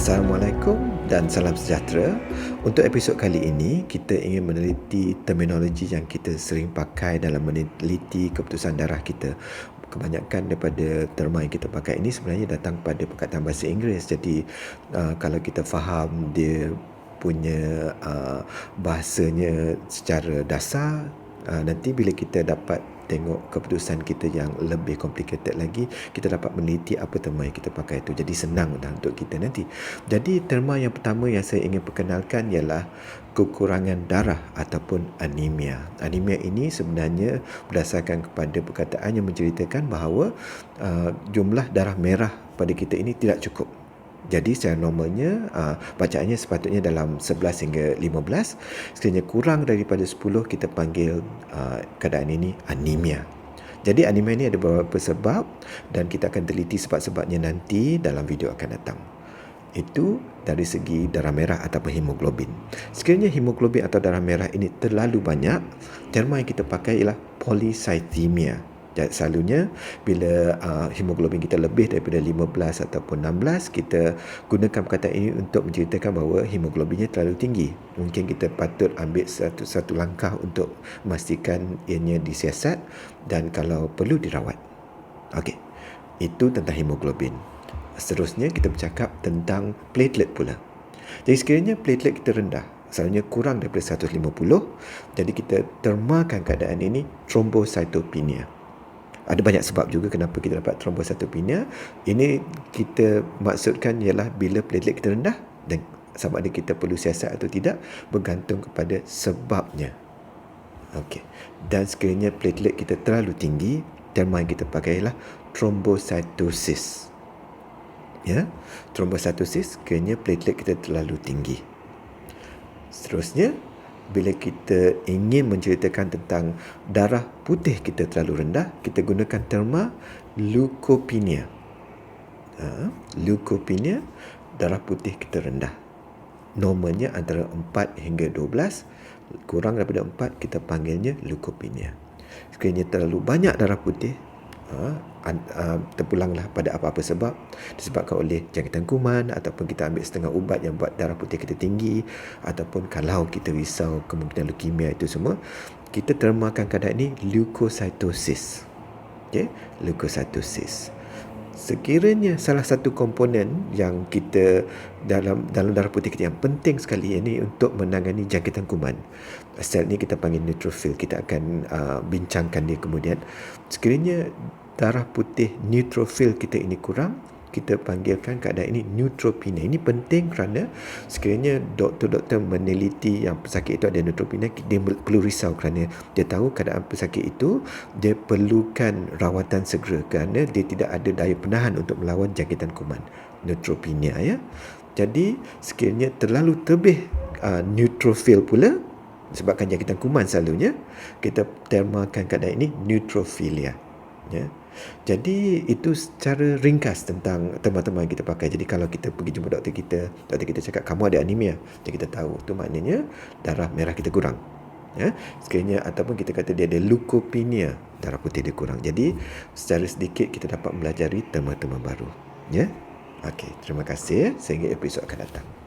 Assalamualaikum dan salam sejahtera. Untuk episod kali ini, kita ingin meneliti terminologi yang kita sering pakai dalam meneliti keputusan darah kita. Kebanyakan daripada terma yang kita pakai ini sebenarnya datang pada perkataan bahasa Inggeris. Jadi, uh, kalau kita faham dia punya uh, bahasanya secara dasar, uh, nanti bila kita dapat tengok keputusan kita yang lebih complicated lagi kita dapat meneliti apa terma yang kita pakai itu jadi senang dah untuk kita nanti. Jadi terma yang pertama yang saya ingin perkenalkan ialah kekurangan darah ataupun anemia. Anemia ini sebenarnya berdasarkan kepada perkataan yang menceritakan bahawa uh, jumlah darah merah pada kita ini tidak cukup jadi secara normalnya uh, bacaannya sepatutnya dalam 11 hingga 15. Sekiranya kurang daripada 10 kita panggil uh, keadaan ini anemia. Jadi anemia ini ada beberapa sebab dan kita akan teliti sebab-sebabnya nanti dalam video akan datang. Itu dari segi darah merah ataupun hemoglobin. Sekiranya hemoglobin atau darah merah ini terlalu banyak, terma yang kita pakai ialah polycythemia. Dan selalunya bila uh, hemoglobin kita lebih daripada 15 ataupun 16 kita gunakan perkataan ini untuk menceritakan bahawa hemoglobinnya terlalu tinggi. Mungkin kita patut ambil satu satu langkah untuk memastikan ianya disiasat dan kalau perlu dirawat. Okey. Itu tentang hemoglobin. Seterusnya kita bercakap tentang platelet pula. Jadi sekiranya platelet kita rendah, selalunya kurang daripada 150, jadi kita termakan keadaan ini thrombocytopenia ada banyak sebab juga kenapa kita dapat thrombocytopenia. Ini kita maksudkan ialah bila platelet kita rendah dan sama ada kita perlu siasat atau tidak bergantung kepada sebabnya. Okey. Dan sekiranya platelet kita terlalu tinggi, terma yang kita pakai ialah thrombocytosis. Ya. Thrombocytosis kerana platelet kita terlalu tinggi. Seterusnya, bila kita ingin menceritakan tentang darah putih kita terlalu rendah, kita gunakan terma leukopenia. Ha, leukopenia, darah putih kita rendah. Normalnya antara 4 hingga 12, kurang daripada 4 kita panggilnya leukopenia. Sekiranya terlalu banyak darah putih, uh, terpulanglah pada apa-apa sebab disebabkan oleh jangkitan kuman ataupun kita ambil setengah ubat yang buat darah putih kita tinggi ataupun kalau kita risau kemungkinan leukemia itu semua kita termakan keadaan ini leukocytosis. Okay? leukocytosis sekiranya salah satu komponen yang kita dalam dalam darah putih kita yang penting sekali ini untuk menangani jangkitan kuman sel ni kita panggil neutrophil. Kita akan uh, bincangkan dia kemudian. Sekiranya darah putih neutrophil kita ini kurang kita panggilkan keadaan ini neutropenia. Ini penting kerana sekiranya doktor-doktor meneliti yang pesakit itu ada neutropenia, dia perlu risau kerana dia tahu keadaan pesakit itu dia perlukan rawatan segera kerana dia tidak ada daya penahan untuk melawan jangkitan kuman. Neutropenia ya. Jadi sekiranya terlalu tebih uh, neutrophil pula sebabkan jangkitan kuman selalunya kita termakan keadaan ini neutrophilia. Ya. Jadi itu secara ringkas tentang teman-teman kita pakai. Jadi kalau kita pergi jumpa doktor kita, doktor kita cakap kamu ada anemia. Jadi kita tahu itu maknanya darah merah kita kurang. Ya, sekiranya ataupun kita kata dia ada leukopenia, darah putih dia kurang. Jadi secara sedikit kita dapat melajari tema-tema baru. Ya. Okey, terima kasih sehingga episod akan datang.